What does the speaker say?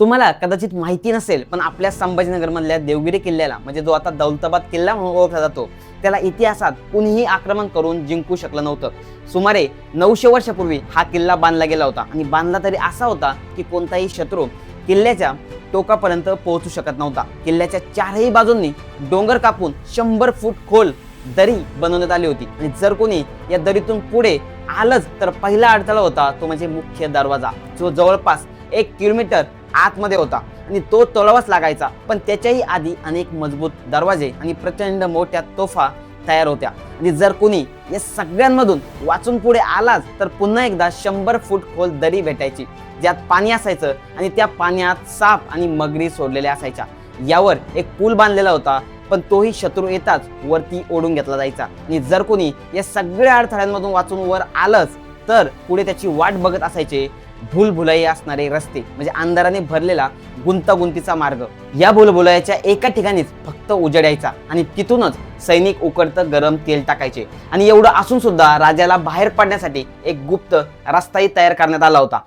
तुम्हाला कदाचित माहिती नसेल पण आपल्या संभाजीनगरमधल्या देवगिरी किल्ल्याला म्हणजे जो आता दौलताबाद किल्ला म्हणून ओळखला जातो त्याला इतिहासात कुणीही आक्रमण करून जिंकू शकलं नव्हतं. सुमारे नऊशे वर्षापूर्वी हा किल्ला बांधला गेला होता आणि बांधला तरी असा होता की कोणताही शत्रू किल्ल्याच्या टोकापर्यंत पोहोचू शकत नव्हता. किल्ल्याच्या चारही बाजूंनी डोंगर कापून शंभर फूट खोल दरी बनवण्यात आली होती. आणि जर कोणी या दरीतून पुढे आलंच तर पहिला अडथळा होता तो म्हणजे मुख्य दरवाजा जो जवळपास एक किलोमीटर आतमध्ये होता. आणि तो तोलावाच लागायचा. पण त्याच्याही आधी अनेक मजबूत दरवाजे आणि प्रचंड मोठ्या तोफा तयार होत्या. आणि जर कोणी या सगळ्यांमधून वाचून पुढे आलाच तर पुन्हा एकदा शंभर फूट खोल दरी भेटायची ज्यात पाणी असायचं आणि त्या पाण्यात साप आणि मगरी सोडलेल्या असायच्या. यावर एक पूल बांधलेला होता पण तोही शत्रू येताच वरती ओढून घेतला जायचा. आणि जर कोणी या सगळ्या अडथळ्यांमधून वाचून वर आलंच तर पुढे त्याची वाट बघत असायचे भूलभुलाई असणारे रस्ते म्हणजे अंधाराने भरलेला गुंतागुंतीचा मार्ग. या भूलभुलायाच्या एका ठिकाणीच फक्त उजडायचा आणि तिथूनच सैनिक उकडतं गरम तेल टाकायचे. आणि एवढं असून सुद्धा राजाला बाहेर पडण्यासाठी एक गुप्त रस्ताही तयार करण्यात आला होता.